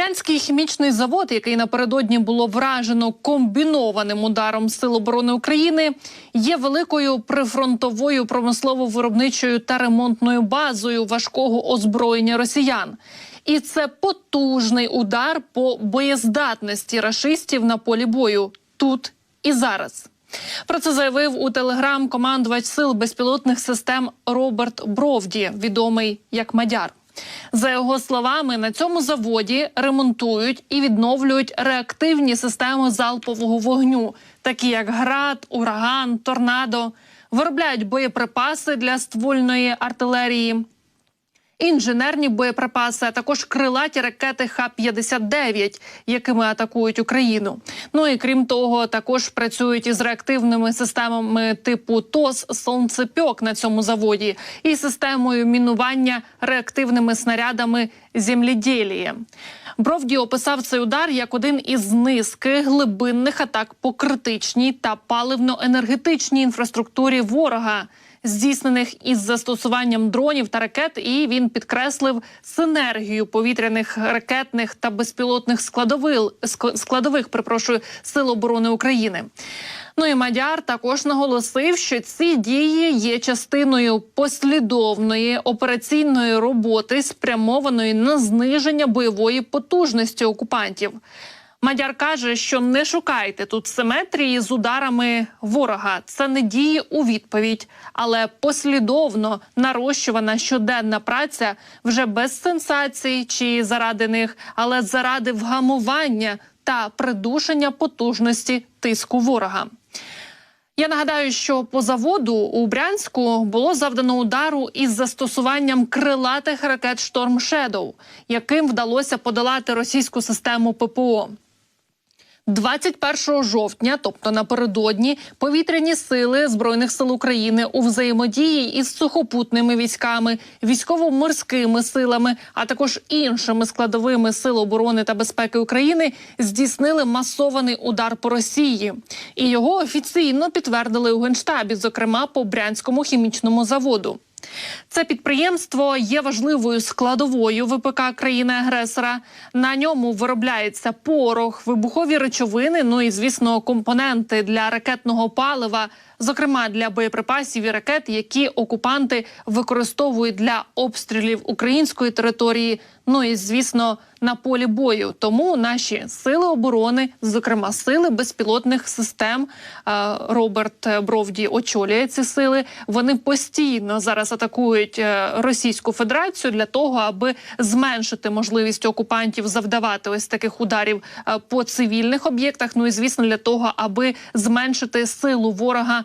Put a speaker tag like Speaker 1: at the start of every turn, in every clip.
Speaker 1: Брянський хімічний завод, який напередодні було вражено комбінованим ударом Сил оборони України, є великою прифронтовою промислово-виробничою та ремонтною базою важкого озброєння росіян. І це потужний удар по боєздатності рашистів на полі бою тут і зараз. Про це заявив у телеграм командувач сил безпілотних систем Роберт Бровді, відомий як Мадяр. За його словами, на цьому заводі ремонтують і відновлюють реактивні системи залпового вогню, такі як град, ураган, торнадо, виробляють боєприпаси для ствольної артилерії. Інженерні боєприпаси, а також крилаті ракети Х-59, якими атакують Україну. Ну і крім того, також працюють із реактивними системами типу ТОС «Сонцепьок» на цьому заводі і системою мінування реактивними снарядами «Землідєліє». Бровді описав цей удар як один із низки глибинних атак по критичній та паливно-енергетичній інфраструктурі ворога здійснених із застосуванням дронів та ракет. І він підкреслив синергію повітряних ракетних та безпілотних складових складових, припрошую сил оборони України. Ну і Мадяр також наголосив, що ці дії є частиною послідовної операційної роботи, спрямованої на зниження бойової потужності окупантів. Мадяр каже, що не шукайте тут симетрії з ударами ворога. Це не дії у відповідь, але послідовно нарощувана щоденна праця вже без сенсацій чи заради них, але заради вгамування та придушення потужності тиску ворога. Я нагадаю, що по заводу у Брянську було завдано удару із застосуванням крилатих ракет «Шторм Шедоу», яким вдалося подолати російську систему ППО. 21 жовтня, тобто напередодні, повітряні сили збройних сил України у взаємодії із сухопутними військами, військово-морськими силами, а також іншими складовими сил оборони та безпеки України здійснили масований удар по Росії, і його офіційно підтвердили у генштабі, зокрема по брянському хімічному заводу. Це підприємство є важливою складовою ВПК країни-агресора. На ньому виробляється порох, вибухові речовини. Ну і звісно, компоненти для ракетного палива, зокрема для боєприпасів і ракет, які окупанти використовують для обстрілів української території. Ну і звісно, на полі бою. Тому наші сили оборони, зокрема сили безпілотних систем, е, Роберт Бровді очолює ці сили. Вони постійно зараз атакують е, Російську Федерацію для того, аби зменшити можливість окупантів завдавати ось таких ударів е, по цивільних об'єктах. Ну і звісно, для того, аби зменшити силу ворога.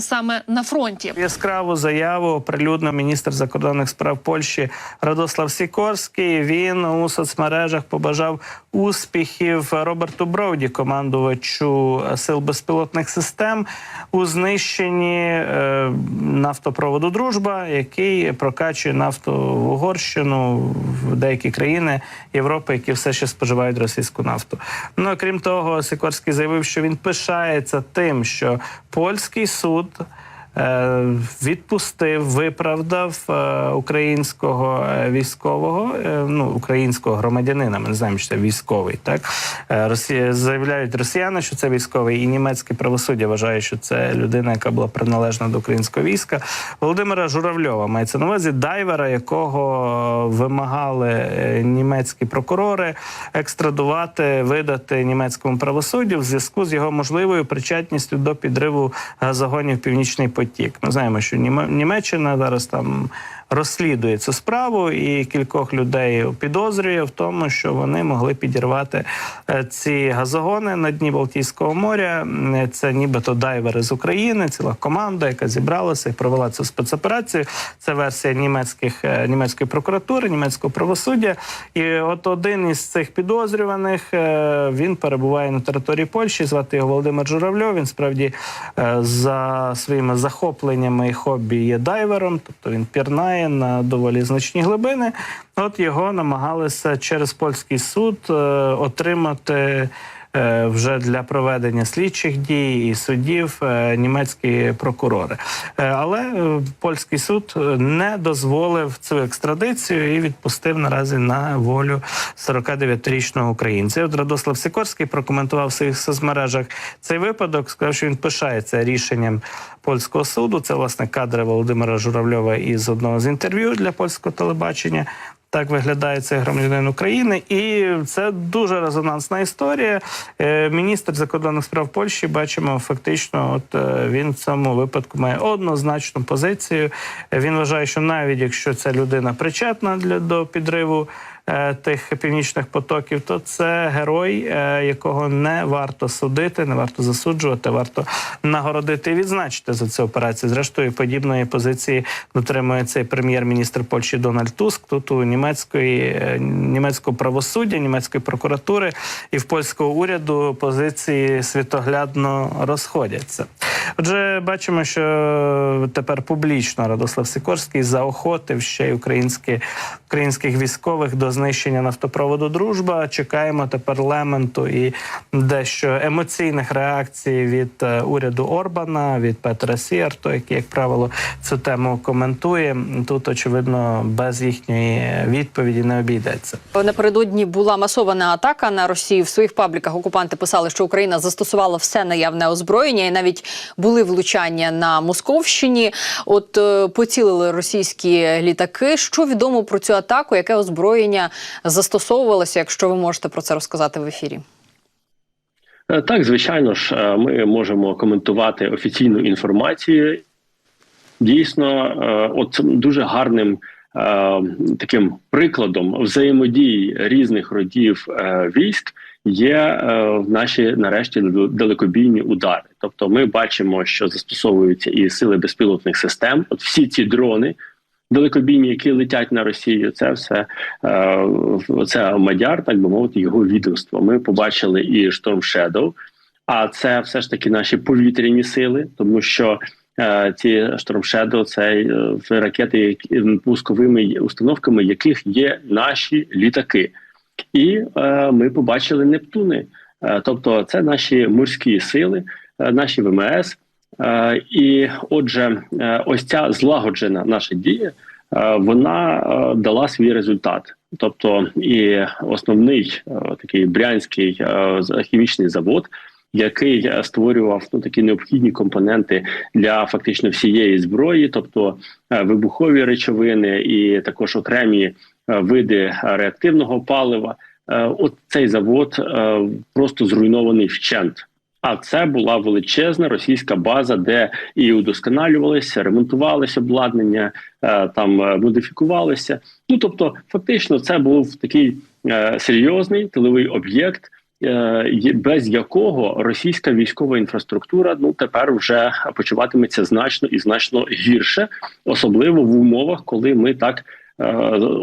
Speaker 1: саме на фронті
Speaker 2: яскраву заяву оприлюднив міністр закордонних справ Польщі Радослав Сікорський. Він у соцмережах побажав успіхів Роберту Броуді, командувачу сил безпілотних систем, у знищенні е, нафтопроводу Дружба, який прокачує нафту в Угорщину в деякі країни Європи, які все ще споживають російську нафту. Ну крім того, Сікорський заявив, що він пишається тим, що польський суд. Е, відпустив, виправдав е, українського е, військового, ну українського громадянина. Ми не знаємо, що це військовий. Так Росія заявляють росіяни, що це військовий, і німецьке правосуддя вважає, що це людина, яка була приналежна до українського війська. Володимира Журавльова мається на увазі дайвера, якого вимагали німецькі прокурори екстрадувати, видати німецькому правосуддю в зв'язку з його можливою причетністю до підриву газогонів Північний Потік потік. Ми знаємо, що Німеччина зараз там розслідує цю справу, і кількох людей підозрює в тому, що вони могли підірвати е, ці газогони на дні Балтійського моря. Це нібито дайвери з України, ціла команда, яка зібралася і провела цю спецоперацію. Це версія німецьких е, німецької прокуратури, німецького правосуддя. І от один із цих підозрюваних е, він перебуває на території Польщі. Звати його Володимир Журавльов. Він справді за своїми захопленнями і хобі є дайвером, тобто він пірнає піднімає на доволі значні глибини. От його намагалися через польський суд е, отримати. Е, вже для проведення слідчих дій і судів е, німецькі прокурори. Е, Але польський суд не дозволив цю екстрадицію і відпустив наразі на волю 49-річного українця. От Радослав Сікорський прокоментував в своїх соцмережах цей випадок. Сказав, що він пишається рішенням польського суду. Це власне кадри Володимира Журавльова із одного з інтерв'ю для польського телебачення. Так виглядає цей громадянин України, і це дуже резонансна історія. Е, Міністр закордонних справ Польщі бачимо, фактично, от е, він в цьому випадку має однозначну позицію. Е, Він вважає, що навіть якщо ця людина причетна для до підриву тих північних потоків, то це герой, е, якого не варто судити, не варто засуджувати, варто нагородити і відзначити за цю операцію. Зрештою, подібної позиції дотримується і прем'єр-міністр Польщі Дональд Туск. Тут у німецької е, німецького правосуддя, німецької прокуратури і в польського уряду позиції світоглядно розходяться. Отже, бачимо, що тепер публічно Радослав Сікорський заохотив ще й українські, українських військових до знищення нафтопроводу Дружба. Чекаємо тепер лементу і дещо емоційних реакцій від е, уряду Орбана, від Петра Сіарто, який, як правило, цю тему коментує. Тут очевидно без їхньої відповіді не обійдеться.
Speaker 3: Напередодні була масована атака на Росію. В своїх пабліках окупанти писали, що Україна застосувала все наявне озброєння, і навіть були влучання на Московщині. От е, поцілили російські літаки. Що відомо про цю атаку? Яке озброєння застосовувалося? Якщо ви можете про це розказати в ефірі?
Speaker 4: Е, Так, звичайно ж, е, ми можемо коментувати офіційну інформацію. Дійсно, е, от дуже гарним таким прикладом взаємодії різних родів військ є наші нарешті далекобійні удари. Тобто, ми бачимо, що застосовуються і сили безпілотних систем. От всі ці дрони. Далекобійні, які летять на Росію, це все е, це Мадяр, так би мовити, його відомство. Ми побачили і Storm Shadow, а це все ж таки наші повітряні сили, тому що е, ці Storm Shadow – це е, ракети, пусковими установками, яких є наші літаки, і е, ми побачили Нептуни. Е, тобто, це наші морські сили, е, наші ВМС. Е, і отже, е, ось ця злагоджена наша дія, е, вона дала свій результат. Тобто, і основний такий брянський хімічний завод, який створював ну такі необхідні компоненти для фактично всієї зброї, тобто вибухові речовини і також окремі види реактивного палива. От цей завод просто зруйнований вщент. А це була величезна російська база, де і удосконалювалися, ремонтувалися обладнання, е, там е, модифікувалися. Ну тобто, фактично, це був такий е, серйозний тиловий об'єкт, без якого російська військова інфраструктура ну тепер вже почуватиметься значно і значно гірше, особливо в умовах, коли ми так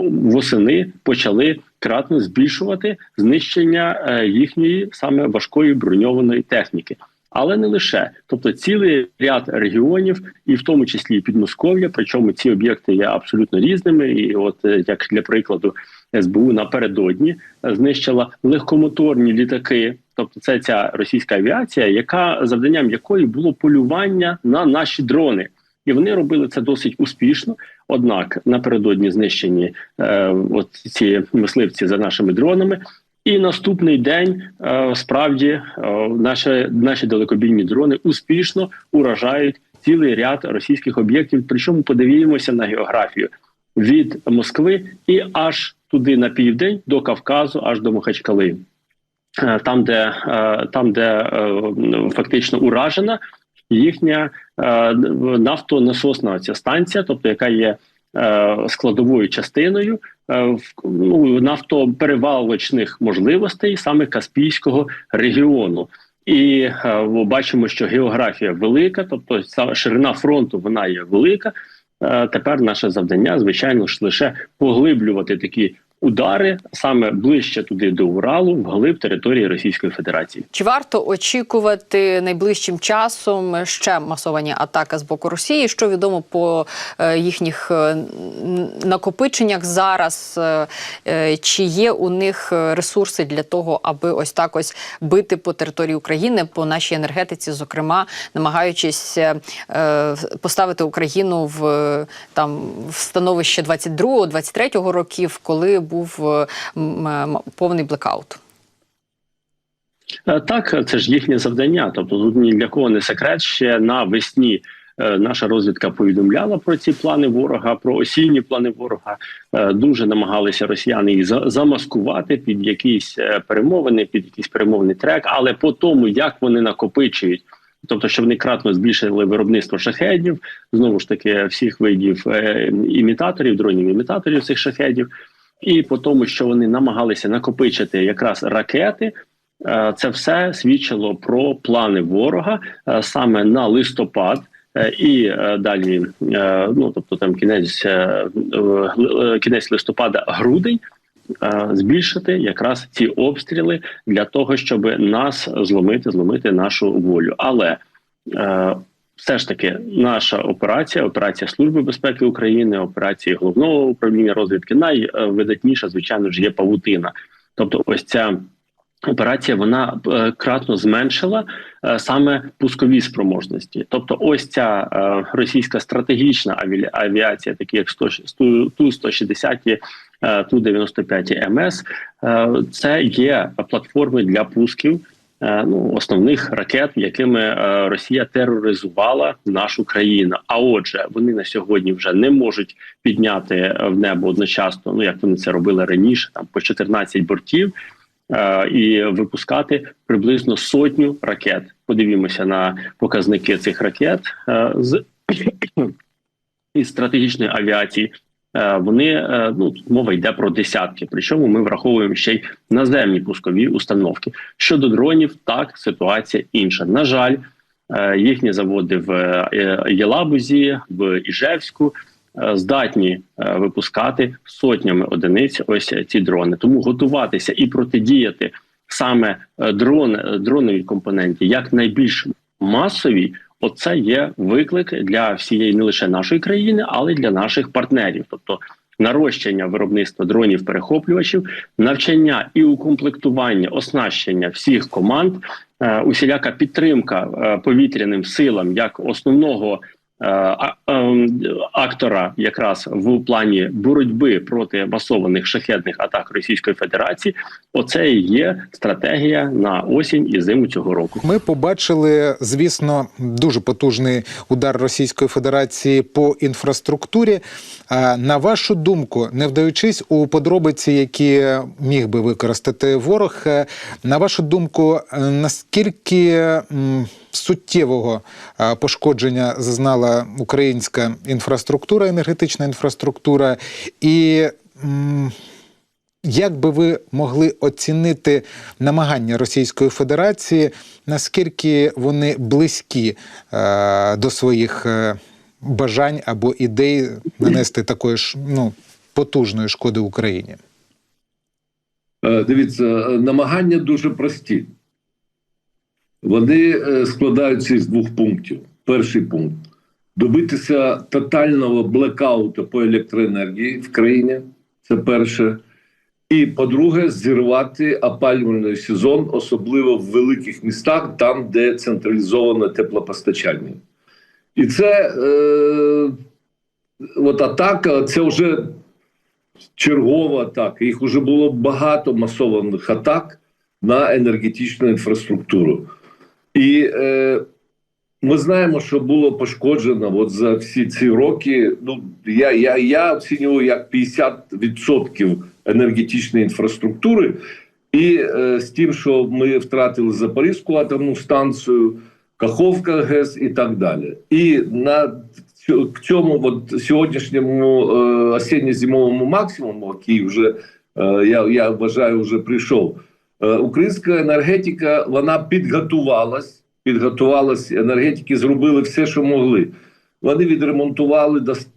Speaker 4: восени почали кратно збільшувати знищення е, їхньої саме важкої броньованої техніки. Але не лише, тобто цілий ряд регіонів, і в тому числі і Підмосков'я, причому ці об'єкти є абсолютно різними. І, от е, як для прикладу, СБУ напередодні е, знищила легкомоторні літаки, тобто це ця російська авіація, яка завданням якої було полювання на наші дрони, і вони робили це досить успішно. Однак напередодні знищені е, от ці мисливці за нашими дронами. І наступний день е, справді е, наші, наші далекобійні дрони успішно уражають цілий ряд російських об'єктів. Причому подивімося на географію від Москви і аж туди на південь до Кавказу, аж до Махачкали. Е, Там, де, там, де фактично уражена їхня е, нафтонасосна ця станція, тобто яка є е, складовою частиною е, ну, нафтоперевалочних можливостей саме Каспійського регіону. І бачимо, що географія велика, тобто ширина фронту вона є велика. Тепер наше завдання, звичайно ж, лише поглиблювати такі удари саме ближче туди до Уралу, вглиб території Російської Федерації.
Speaker 3: Чи варто очікувати найближчим часом ще масовані атаки з боку Росії? Що відомо по е, їхніх е, накопиченнях зараз? Е, чи є у них ресурси для того, аби ось так ось бити по території України, по нашій енергетиці, зокрема, намагаючись поставити Україну в там в становище 22-23 років, коли був е, повний блекаут?
Speaker 4: Е, Так, це ж їхнє завдання. Тобто, тут ні для кого не секрет. Ще навесні е, наша розвідка повідомляла про ці плани ворога, про осінні плани ворога. Дуже намагалися росіяни їх замаскувати під якісь перемовини, під якийсь перемовний трек, але по тому, як вони накопичують. Тобто, що вони кратно збільшили виробництво шахедів, знову ж таки, всіх видів імітаторів, дронів імітаторів цих шахедів, і по тому, що вони намагалися накопичити якраз ракети, Е, Це все свідчило про плани ворога е, саме на листопад. е, І далі, ну тобто там кінець кінець листопада, грудень, збільшити якраз ці обстріли для того, щоб нас зломити, зломити нашу волю. Але все ж таки наша операція, операція Служби безпеки України, операції головного управління розвідки, найвидатніша, звичайно ж, є павутина. Тобто, ось ця операція вона е, кратно зменшила е, саме пускові спроможності. Тобто, ось ця е, російська стратегічна аві- авіація, такі як 100, ту 160 ту 95 МС, це є платформи для пусків. Е, Ну, основних ракет, якими е, Росія тероризувала нашу країну. А отже, вони на сьогодні вже не можуть підняти е, в небо одночасно, ну як вони це робили раніше, там по 14 бортів і випускати приблизно сотню ракет. Подивімося на показники цих ракет з із стратегічної авіації. Е, Вони е, ну мова йде про десятки. Причому ми враховуємо ще й наземні пускові установки. Щодо дронів, так ситуація інша. На жаль, е, їхні заводи в Єлабузі, в Іжевську здатні випускати сотнями одиниць ось ці дрони. Тому готуватися і протидіяти саме дрон, дроновій компоненті як найбільш масовій. Оце є виклик для всієї не лише нашої країни, але й для наших партнерів. Тобто нарощення виробництва дронів перехоплювачів, навчання і укомплектування, оснащення всіх команд, е, усіляка підтримка е, повітряним силам як основного актора, якраз в плані боротьби проти масованих шахетних атак Російської Федерації. Оце і є стратегія на осінь і зиму цього року.
Speaker 5: Ми побачили, звісно, дуже потужний удар Російської Федерації по інфраструктурі. На вашу думку, не вдаючись у подробиці, які міг би використати ворог, е, на вашу думку, е, наскільки суттєвого е, пошкодження зазнала українська інфраструктура, енергетична інфраструктура, і як би ви могли оцінити намагання Російської Федерації, наскільки вони близькі е, до своїх е, бажань або ідей нанести такої ж ну, потужної шкоди Україні?
Speaker 6: Дивіться, намагання дуже прості. Вони е, складаються із двох пунктів. Перший пункт добитися тотального блекауту по електроенергії в країні. Це перше. І по-друге, зірвати опалювальний сезон, особливо в великих містах, там, де централізоване теплопостачання. І це е, от атака, це вже чергова атака. Їх вже було багато масованих атак на енергетичну інфраструктуру. І е, ми знаємо, що було пошкоджено от за всі ці роки. Ну я, я, я оцінюю як 50% енергетичної інфраструктури, і е, з тим, що ми втратили Запорізьку атомну станцію, Каховка ГЕС і так далі. І на к цьому от сьогоднішньому е, осінньо-зимовому максимуму, який вже е, я, я вважаю, вже прийшов. Е, Українська енергетика вона підготувалась, підготувалась, енергетики зробили все, що могли. Вони відремонтували дос-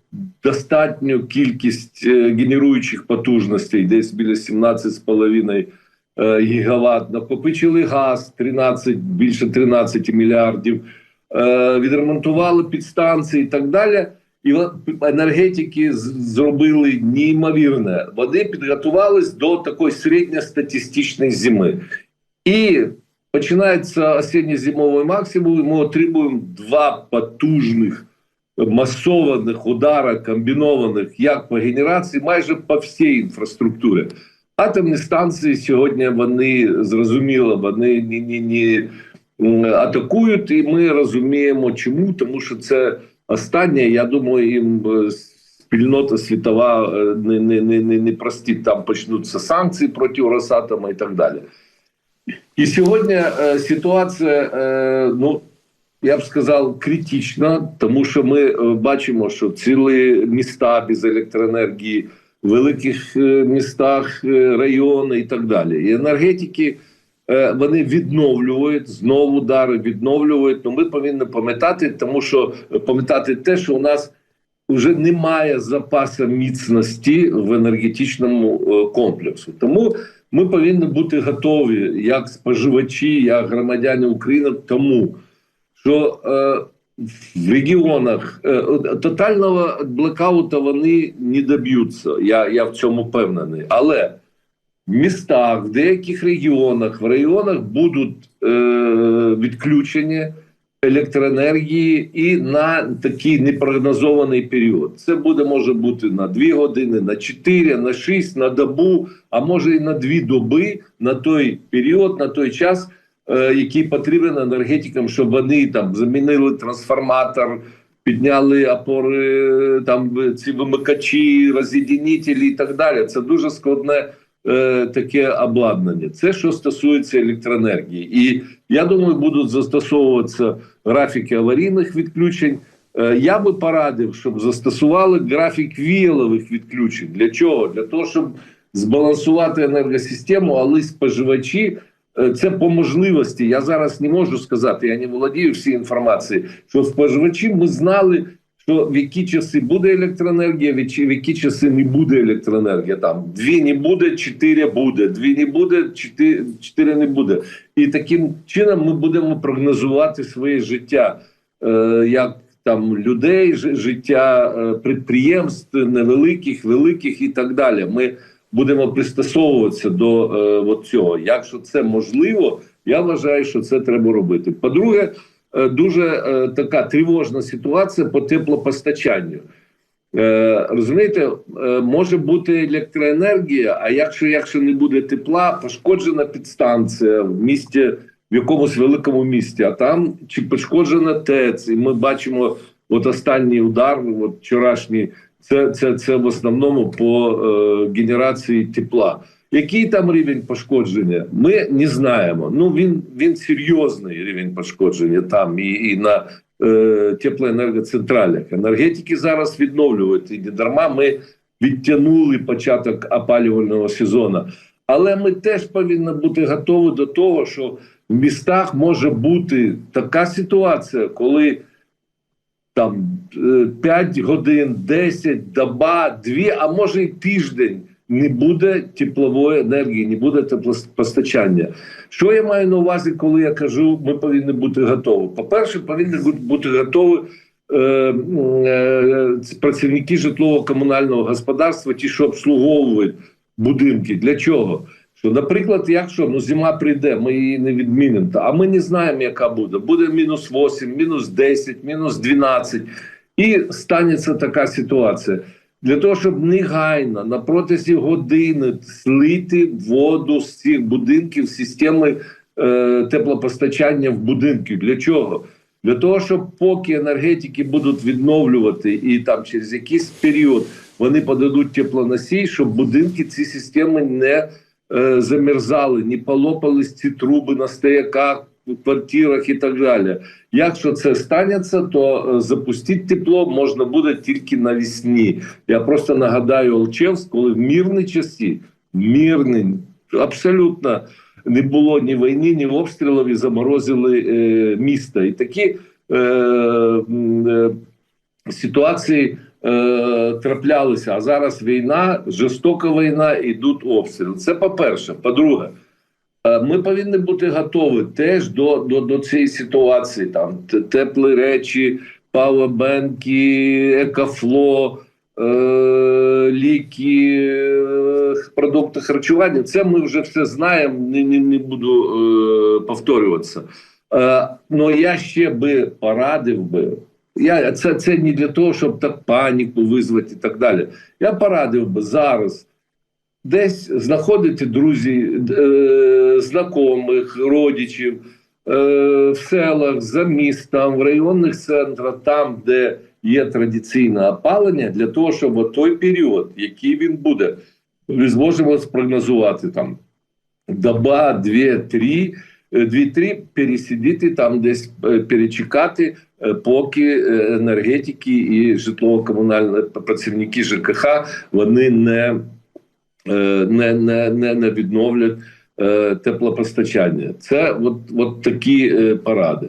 Speaker 6: достатню кількість е, генеруючих потужностей, десь біля 17,5 е, гігават. Накопичили газ 13, більше 13 мільярдів, відремонтували підстанції і так далі. І енергетики зробили неймовірне. Вони підготувались до такої середньостатистичної зими. І починається осінньо-зимовий максимум, і ми отримуємо два потужних масованих удара, комбінованих як по генерації, майже по всій інфраструктурі. Атомні станції сьогодні вони зрозуміло, вони ні, ні, ні атакують, і ми розуміємо, чому, тому що це останнє. Я думаю, їм е, спільнота світова е, не, не, не, не, простить. Там почнуться санкції проти Росатома і так далі. І сьогодні е, ситуація, ну я б сказав, критична, тому що ми бачимо, що цілі міста без електроенергії, в великих містах, райони і так далі. І енергетики вони відновлюють знову удари, відновлюють. Ну ми повинні пам'ятати, тому що е, пам'ятати те, що у нас вже немає запасу міцності в енергетичному е, комплексу. Тому ми повинні бути готові як споживачі, як громадяни України, тому, що е, в регіонах е, тотального блекаута вони не доб'ються. Я, я в цьому впевнений. Але містах, в деяких регіонах, в районах будуть е, відключені електроенергії і на такий непрогнозований період. Це буде може бути на 2 години, на 4, на 6, на добу, а може і на 2 доби на той період, на той час, е, який потрібен енергетикам, щоб вони там замінили трансформатор. Підняли опори, там ці вимикачі, роз'єднітелі і так далі. Це дуже складне е, таке обладнання. Це що стосується електроенергії, і я думаю, будуть застосовуватися графіки аварійних відключень. Е, я би порадив, щоб застосували графік віялових відключень. Для чого? Для того, щоб збалансувати енергосистему, але споживачі. е, Це по можливості. Я зараз не можу сказати, я не володію всією інформацією, що споживачі ми знали, що в які часи буде електроенергія, в які- часи не буде електроенергія. Там дві не буде, чотири буде, дві не буде, чотири, чотири не буде. І таким чином ми будемо прогнозувати своє життя е, як там людей, життя е, підприємств невеликих, великих і так далі. Ми будемо пристосовуватися до е, от цього. Якщо це можливо, я вважаю, що це треба робити. По-друге, дуже е, така тривожна ситуація по теплопостачанню. Е, розумієте, е, може бути електроенергія, а якщо, якщо не буде тепла, пошкоджена підстанція в місті, в якомусь великому місті, а там чи пошкоджена ТЕЦ, і ми бачимо от останній удар, от вчорашній, це, це, це в основному по е, генерації тепла. Який там рівень пошкодження? Ми не знаємо. Ну він, він серйозний рівень пошкодження там і, і на е, теплоенергоцентралях. Енергетики зараз відновлюють. І не дарма ми відтягнули початок опалювального сезону. Але ми теж повинні бути готові до того, що в містах може бути така ситуація, коли там 5 годин, 10, доба, 2, а може й тиждень не буде теплової енергії, не буде теплопостачання. Що я маю на увазі, коли я кажу, ми повинні бути готові? По-перше, повинні бути готові е, е, працівники житлово-комунального господарства, ті, що обслуговують будинки. Для чого? Що, наприклад, якщо ну зима прийде, ми її не відмінимо, а ми не знаємо, яка буде. Буде мінус 8, мінус 10, мінус 12. І станеться така ситуація. Для того, щоб негайно на протязі години слити воду з цих будинків системи е, теплопостачання в будинки. Для чого? Для того, щоб поки енергетики будуть відновлювати і там через якийсь період вони подадуть теплоносій, щоб будинки ці системи не е, замерзали, не полопались ці труби на стояках, квартирах і так далі. Якщо це станеться, то е, запустити тепло можна буде тільки навесні. Я просто нагадаю Алчевськ, коли в мирні часи, мирний, абсолютно не було ні війни, ні обстрілів і заморозили е, місто. І такі е, е, ситуації е, траплялися. А зараз війна, жорстока війна, ідуть обстріли. Це по-перше. По-друге, е, ми повинні бути готові теж до, до, до цієї ситуації. Там теплі речі, пауербенки, екофло, е, ліки, е, продукти харчування. Це ми вже все знаємо. Не, не, не буду е, повторюватися. Е, ну я ще би порадив би. Я це, це не для того, щоб так паніку визвати і так далі. Я порадив би зараз десь знаходити друзі, е, знайомих, родичів е, в селах, за містом, в районних центрах, там, де є традиційне опалення, для того, щоб от той період, який він буде, ми зможемо спрогнозувати там доба, дві, три. е, Дві-три пересидіти там, десь перечекати, поки енергетики і житлово-комунальні працівники ЖКХ вони не, не, не, не, не відновлять е, теплопостачання. Це от, от такі паради поради.